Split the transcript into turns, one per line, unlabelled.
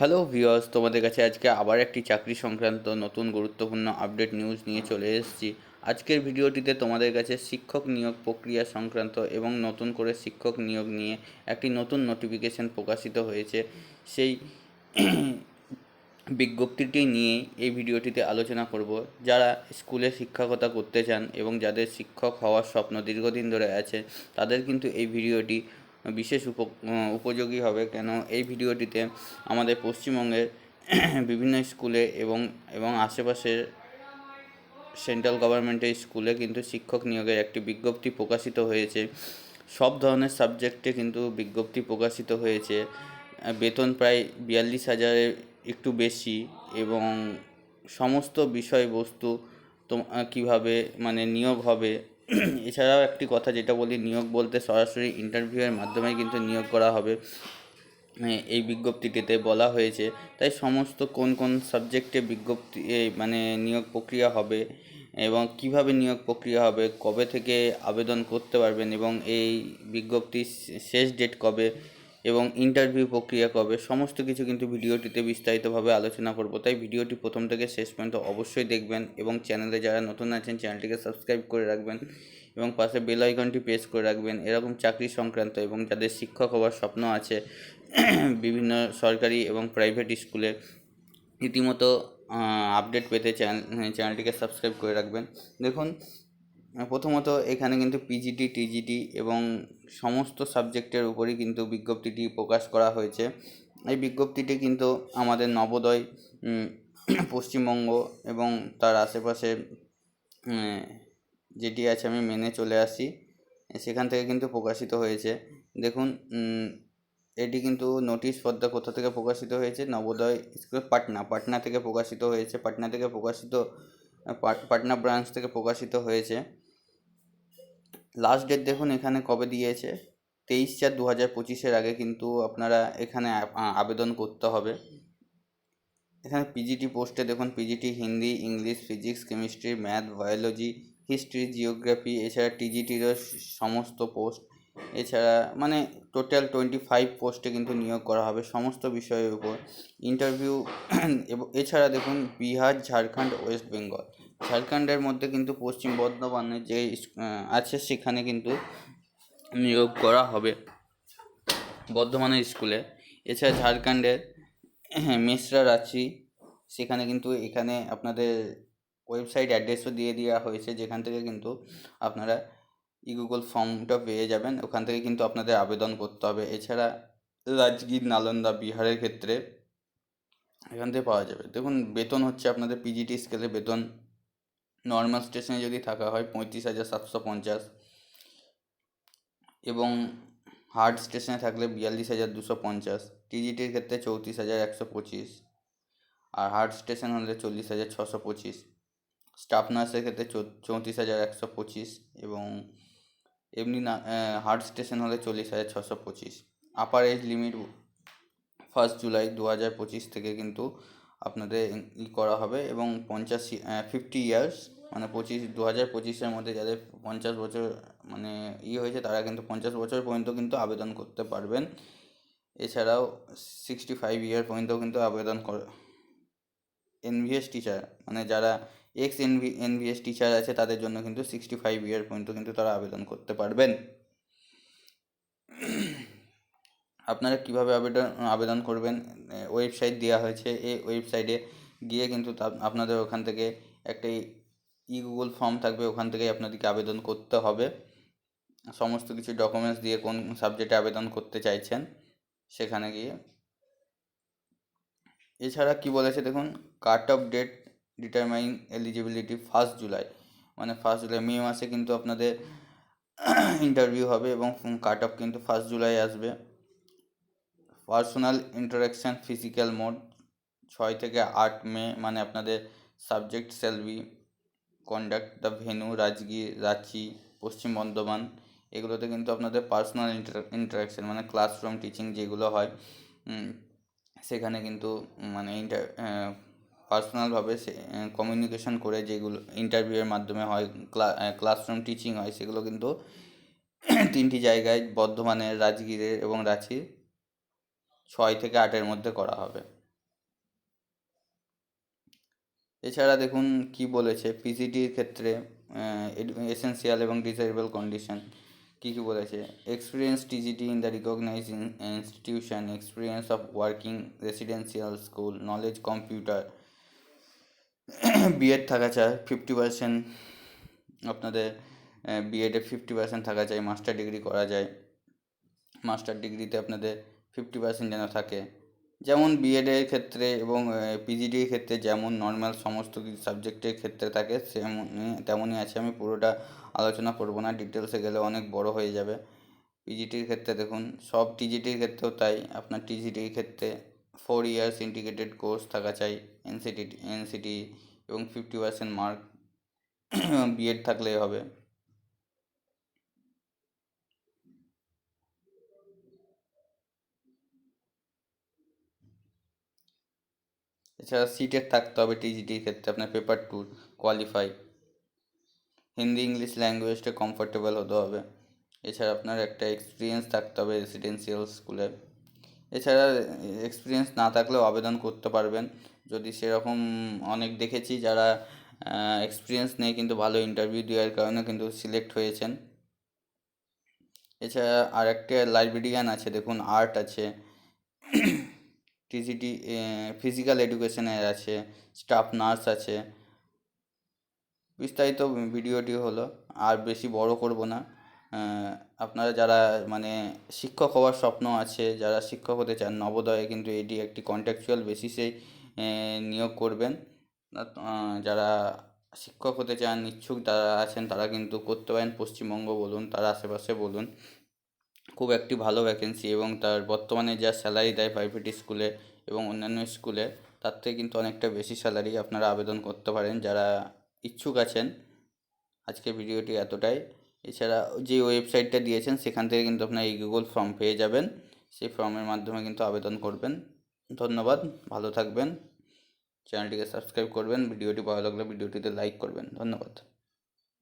Hello viewers, তোমাদের কাছে আজকে আবার একটি চাকরি সংক্রান্ত নতুন গুরুত্বপূর্ণ আপডেট নিউজ নিয়ে চলে এসেছি। আজকের ভিডিওটিতে তোমাদের কাছে শিক্ষক নিয়োগ প্রক্রিয়া সংক্রান্ত এবং নতুন করে শিক্ষক নিয়োগ নিয়ে একটি নতুন নোটিফিকেশন প্রকাশিত হয়েছে। সেই বিজ্ঞপ্তিটি নিয়ে এই ভিডিওটিতে আলোচনা করব। যারা স্কুলে শিক্ষকতা করতে চান এবং যাদের শিক্ষক হওয়ার স্বপ্ন দীর্ঘদিন ধরে আছে, তাদের কিন্তু এই ভিডিওটি বিশেষ উপ উপযোগী হবে। কেন এই ভিডিওটিতে আমাদের পশ্চিমবঙ্গের বিভিন্ন স্কুলে এবং এবং আশেপাশের সেন্ট্রাল গভর্নমেন্টের স্কুলে কিন্তু শিক্ষক নিয়োগের একটি বিজ্ঞপ্তি প্রকাশিত হয়েছে। সব ধরনের সাবজেক্টে কিন্তু বিজ্ঞপ্তি প্রকাশিত হয়েছে। বেতন প্রায় বিয়াল্লিশ হাজারের একটু বেশি এবং সমস্ত বিষয়বস্তু তো কীভাবে মানে নিয়োগ হবে এছাড়াও একটি কথা যেটা বলি, নিয়োগ বলতে সরাসরি ইন্টারভিউয়ের মাধ্যমে কিন্তু নিয়োগ করা হবে। এই বিজ্ঞপ্তিটিতে বলা হয়েছে। তাই সমস্ত কোন কোন সাবজেক্টে বিজ্ঞপ্তি মানে নিয়োগ প্রক্রিয়া হবে এবং কীভাবে নিয়োগ প্রক্রিয়া হবে, কবে থেকে আবেদন করতে পারবেন এবং এই বিজ্ঞপ্তির শেষ ডেট কবে এবং ইন্টারভিউ প্রক্রিয়া কবে, সমস্ত কিছু কিন্তু ভিডিওটিতে বিস্তারিতভাবে আলোচনা করব। তাই ভিডিওটি প্রথম থেকে শেষ পর্যন্ত অবশ্যই দেখবেন এবং চ্যানেলে যারা নতুন আছেন চ্যানেলটিকে সাবস্ক্রাইব করে রাখবেন এবং পাশে বেল আইকনটি প্রেস করে রাখবেন। এরকম চাকরি সংক্রান্ত এবং যাদের শিক্ষক হওয়ার স্বপ্ন আছে, বিভিন্ন সরকারি এবং প্রাইভেট স্কুলে রীতিমতো আপডেট পেতে চ্যানেল চ্যানেলটিকে সাবস্ক্রাইব করে রাখবেন। দেখুন প্রথমত এখানে কিন্তু পিজিটি টিজিটি এবং সমস্ত সাবজেক্টের উপরই কিন্তু বিজ্ঞপ্তিটি প্রকাশ করা হয়েছে। এই বিজ্ঞপ্তিটি কিন্তু আমাদের নবোদয় পশ্চিমবঙ্গ এবং তার আশেপাশে যেটি আছে আমি মেনে চলে আসি, সেখান থেকে কিন্তু প্রকাশিত হয়েছে। দেখুন এটি কিন্তু নোটিশ পদ্মা কোথা থেকে প্রকাশিত হয়েছে? নবোদয় স্কুল পাটনা পাটনা থেকে প্রকাশিত হয়েছে, পাটনা থেকে প্রকাশিত পাটনা ব্রাঞ্চ থেকে প্রকাশিত হয়েছে। লাস্ট ডেট দেখুন, এখানে কবে দিয়েছে? তেইশ চার দু হাজার পঁচিশের আগে কিন্তু আপনারা এখানে আবেদন করতে হবে। এখানে পিজিটি পোস্টে দেখুন PGT Hindi, English physics chemistry math biology history geography এছাড়া টিজিটিরও সমস্ত পোস্ট এছাড়া মানে টোটাল টোয়েন্টি ফাইভ পোস্টে কিন্তু নিয়োগ করা হবে সমস্ত বিষয়ের উপর। ইন্টারভিউ এছাড়া দেখুন, বিহার, ঝাড়খণ্ড ওয়েস্ট বেঙ্গল ঝাড়খণ্ডের মধ্যে কিন্তু পশ্চিম বর্ধমানে যে আছে সেখানে কিন্তু নিয়োগ করা হবে বর্ধমানের স্কুলে। এছাড়া ঝাড়খণ্ডের হ্যাঁ মেসরা রাঁচি, সেখানে কিন্তু এখানে আপনাদের ওয়েবসাইট অ্যাড্রেসও দিয়ে দেওয়া হয়েছে, যেখান থেকে কিন্তু আপনারা ই গুগল ফর্মটা পেয়ে যাবেন। ওখান থেকে কিন্তু আপনাদের আবেদন করতে হবে। এছাড়া রাজগীর নালন্দা বিহারের ক্ষেত্রে এখান থেকে পাওয়া যাবে। দেখুন, বেতন হচ্ছে আপনাদের পিজিটি স্কেলে বেতন নর্মাল স্টেশনে যদি থাকা হয় পঁয়ত্রিশ হাজার সাতশো পঞ্চাশ এবং হার্ড স্টেশনে থাকলে বিয়াল্লিশ হাজার দুশো পঞ্চাশ টিজিটির ক্ষেত্রে চৌত্রিশ হাজার একশো পঁচিশ আর হার্ড স্টেশন হলে চল্লিশ হাজার ছশো পঁচিশ স্টাফ নার্সের ক্ষেত্রে চৌত্রিশ হাজার একশো পঁচিশ এবং এমনি না হার্ড স্টেশন হলে চল্লিশ হাজার ছশো পঁচিশ। Upper age limit first July দু হাজার পঁচিশ থেকে কিন্তু আপনাদের ই করা হবে এবং পঞ্চাশ ফিফটি ইয়ার্স মানে পঁচিশ দু হাজার পঁচিশের মধ্যে যাদের পঞ্চাশ বছর মানে ই হয়েছে, তারা কিন্তু পঞ্চাশ বছর পর্যন্ত কিন্তু আবেদন করতে পারবেন। এছাড়াও সিক্সটি ফাইভ ইয়ার পর্যন্ত কিন্তু আবেদন করে এনভিএস টিচার মানে যারা এক্স এনভি এনভিএস টিচার আছে, তাদের জন্য কিন্তু সিক্সটি ফাইভ ইয়ার পর্যন্ত কিন্তু তারা আবেদন করতে পারবেন। আপনারা কীভাবে আবেদন আবেদন করবেন ওয়েবসাইট দেওয়া হয়েছে, এই ওয়েবসাইটে গিয়ে কিন্তু আপনাদের ওখান থেকে একটা ই গুগল ফর্ম থাকবে, ওখান থেকেই আপনাদেরকে আবেদন করতে হবে। সমস্ত কিছু ডকুমেন্টস দিয়ে কোন সাবজেক্টে আবেদন করতে চাইছেন, সেখানে গিয়ে। এছাড়া কি বলেছে দেখুন cut off date determine eligibility first July মানে ফার্স্ট জুলাই মে মাসে কিন্তু আপনাদের ইন্টারভিউ হবে এবং কাট অফ কিন্তু ফার্স্ট জুলাই আসবে। পার্সোনাল ইন্টারাকশান ফিজিক্যাল মোড ছয় থেকে আট মে মানে আপনাদের subject সেলবি conduct the venue Rajgir Ranchi, Paschim Bardhaman, এগুলোতে কিন্তু আপনাদের পার্সোনাল ইন্টারাকশান মানে ক্লাসরুম টিচিং যেগুলো হয় সেখানে কিন্তু মানে ইন্টার পার্সোনালভাবে সে কমিউনিকেশন করে যেগুলো ইন্টারভিউয়ের মাধ্যমে হয় ক্লাসরুম টিচিং হয়, সেগুলো কিন্তু তিনটি জায়গায়, বর্ধমানের, রাজগীরের এবং রাঁচির ছয় থেকে আটের মধ্যে করা হবে। এছাড়া দেখুন কি বলেছে পিজিটির ক্ষেত্রে এসেন্সিয়াল এবং ডিসেবল কন্ডিশন কী কী বলেছে? Experience TGT in the recognize institution experience of working residential school knowledge computer BEd থাকা চাই ফিফটি পার্সেন্ট আপনাদের বিএডে ফিফটি পার্সেন্ট থাকা চাই মাস্টার ডিগ্রি করা যায়। মাস্টার ডিগ্রিতে আপনাদের ফিফটি পার্সেন্ট যেন থাকে। যেমন বিএডের ক্ষেত্রে এবং পিজিডির ক্ষেত্রে যেমন নর্মাল সমস্ত কিছু সাবজেক্টের ক্ষেত্রে থাকে, সেমনি, তেমনই আছে। আমি পুরোটা আলোচনা করব না ডিটেলসে গেলে অনেক বড় হয়ে যাবে। পিজিটির ক্ষেত্রে দেখুন, সব টিজিটির ক্ষেত্রেও তাই। আপনার টিজিটির ক্ষেত্রে ফোর ইয়ার্স ইন্টিগ্রেটেড কোর্স থাকা চাই এনসিটি এনসিটি এবং ফিফটি পার্সেন্ট মার্ক বিএড থাকলেই হবে। এছাড়া সিটের থাকতে হবে টিজিটির ক্ষেত্রে, আপনার paper two qualify Hindi English ল্যাঙ্গুয়েজটা comfortable হতে হবে। এছাড়া আপনার একটা এক্সপিরিয়েন্স থাকতে হবে রেসিডেন্সিয়াল স্কুলে এছাড়া এক্সপিরিয়েন্স না থাকলেও আবেদন করতে পারবেন। যদি সেরকম অনেক দেখেছি যারা এক্সপিরিয়েন্স নেই কিন্তু ভালো ইন্টারভিউ দেওয়ার কারণে কিন্তু সিলেক্ট হয়েছেন। এছাড়া আর একটা লাইব্রেরিয়ান আছে, দেখুন আর্ট আছে। টিজিটি ফিজিক্যাল এডুকেশনের আছে স্টাফ নার্স আছে। বিস্তারিত ভিডিওটি হলো, আর বেশি বড় করব না। আপনারা যারা মানে শিক্ষক হওয়ার স্বপ্ন আছে, যারা শিক্ষক হতে চান, নবোদয়ে কিন্তু এটি একটি কন্ট্রাকচুয়াল বেসিসেই নিয়োগ করবেন। যারা শিক্ষক হতে চান, ইচ্ছুক যারা আছেন, তারা কিন্তু করতে পারেন পশ্চিমবঙ্গ বলুন, তার আশেপাশে বলুন। খুব একটি ভালো ভ্যাকেন্সি এবং তার বর্তমানে যা স্যালারি দেয় প্রাইভেট স্কুলে এবং অন্যান্য স্কুলে তার থেকে কিন্তু অনেকটা বেশি স্যালারি আপনারা আবেদন করতে পারেন যারা ইচ্ছুক আছেন। আজকে ভিডিওটি এতটাই। এছাড়া যে ওয়েবসাইটটা দিয়েছেন, সেখান থেকে কিন্তু আপনার এই গুগল ফর্ম পেয়ে যাবেন। সেই ফর্মের মাধ্যমে কিন্তু আবেদন করবেন। ধন্যবাদ, ভালো থাকবেন। চ্যানেলটিকে সাবস্ক্রাইব করবেন, ভিডিওটি ভালো লাগলে ভিডিওটিতে লাইক করবেন। ধন্যবাদ।